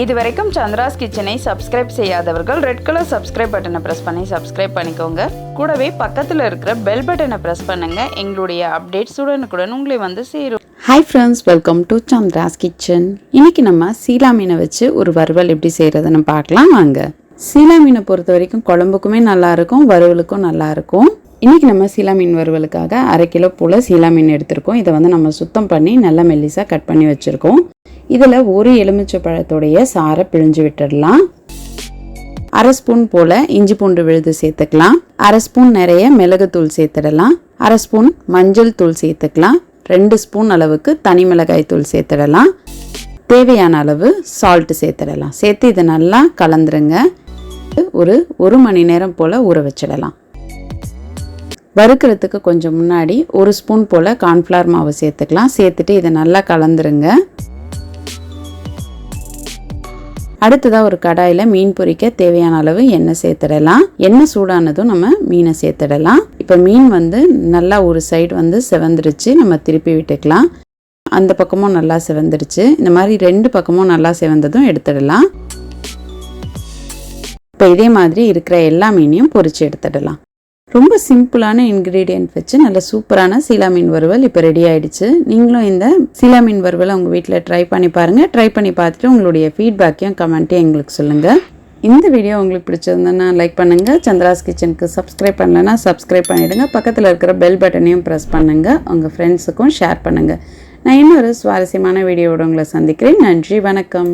இது வரைக்கும் சந்திராஸ் கிச்சனை சப்ஸ்கிரைப் செய்யாதவர்கள் ரெட் கலர் சப்ஸ்கிரைப் பட்டனை ப்ரெஸ் பண்ணி சப்ஸ்கிரைப் பண்ணிக்கோங்க. கூடவே பக்கத்தில் இருக்கிற பெல் பட்டனை ப்ரெஸ் பண்ணுங்க. எங்களுடைய அப்டேட்ஸ் உடனுக்குடன் உங்களை வந்து சேரும். Hi friends welcome to Chandra's kitchen. இன்னைக்கு நம்ம சீலா மீனை வச்சு ஒரு வறுவல் எப்படி செய்கிறதுன்னு பார்க்கலாம். வாங்க. சீலா மீனை பொறுத்த வரைக்கும் குழம்புக்குமே நல்லா இருக்கும் வறுவலுக்கும் நல்லா இருக்கும். நம்ம சீலா மீன் வறுவலுக்காக அரை கிலோ போல் சீலா மீன் எடுத்திருக்கோம். இதை வந்து நம்ம சுத்தம் பண்ணி நல்லா மெல்லிசாக கட் பண்ணி வச்சுருக்கோம். இதில் ஒரு எலுமிச்சை பழத்தோடைய சாரை பிழிஞ்சு விட்டுடலாம். அரை ஸ்பூன் போல் இஞ்சி பூண்டு விழுது சேர்த்துக்கலாம். அரை ஸ்பூன் நிறைய மிளகுத்தூள் சேர்த்துடலாம். அரை ஸ்பூன் மஞ்சள் தூள் சேர்த்துக்கலாம். ரெண்டு ஸ்பூன் அளவுக்கு தனி மிளகாய் தூள் சேர்த்துடலாம். தேவையான அளவு சால்ட் சேர்த்துடலாம். சேர்த்து இதை நல்லா கலந்துருங்க. ஒரு ஒரு மணி நேரம் போல் ஊற வச்சிடலாம். வறுக்கிறதுக்கு கொஞ்சம் முன்னாடி ஒரு ஸ்பூன் போல் கார்ன்ஃப்ளவர் மாவு சேர்த்துக்கலாம். சேர்த்துட்டு இதை நல்லா கலந்துருங்க. அடுத்ததாக ஒரு கடாயில் மீன் பொரிக்க தேவையான அளவு எண்ணெய் சேர்த்துடலாம். எண்ணெய் சூடானதும் நம்ம மீனை சேர்த்துடலாம். இப்போ மீன் வந்து நல்லா ஒரு சைடு வந்து செவந்துருச்சு நம்ம திருப்பி விட்டுக்கலாம். அந்த பக்கமும் நல்லா செவந்துருச்சு. இந்த மாதிரி ரெண்டு பக்கமும் நல்லா செவந்ததும் எடுத்துடலாம். இப்போ இதே மாதிரி இருக்கிற எல்லா மீனையும் பொரித்து எடுத்துடலாம். ரொம்ப சிம்பிளான இன்க்ரீடியன்ட் வச்சு நல்ல சூப்பரான சீலா மீன் வறுவல் இப்போ ரெடி ஆயிடுச்சு. நீங்களும் இந்த சீலா மீன் வறுவலை உங்கள் வீட்டில் ட்ரை பண்ணி பாருங்கள் ட்ரை பண்ணி பார்த்துட்டு உங்களுடைய ஃபீட்பேக்கையும் கமெண்ட்டையும் எங்களுக்கு சொல்லுங்கள் இந்த வீடியோ உங்களுக்கு பிடிச்சிருந்ததுன்னா லைக் பண்ணுங்கள் சந்திராஸ் கிச்சனுக்கு சப்ஸ்கிரைப் பண்ணலைன்னா சப்ஸ்கிரைப் பண்ணிவிடுங்க பக்கத்தில் இருக்கிற பெல் பட்டனையும் ப்ரெஸ் பண்ணுங்கள் உங்கள் ஃப்ரெண்ட்ஸுக்கும் ஷேர் பண்ணுங்கள் நான் இன்னொரு சுவாரஸ்யமான வீடியோவோட உங்களை சந்திக்கிறேன். நன்றி வணக்கம்.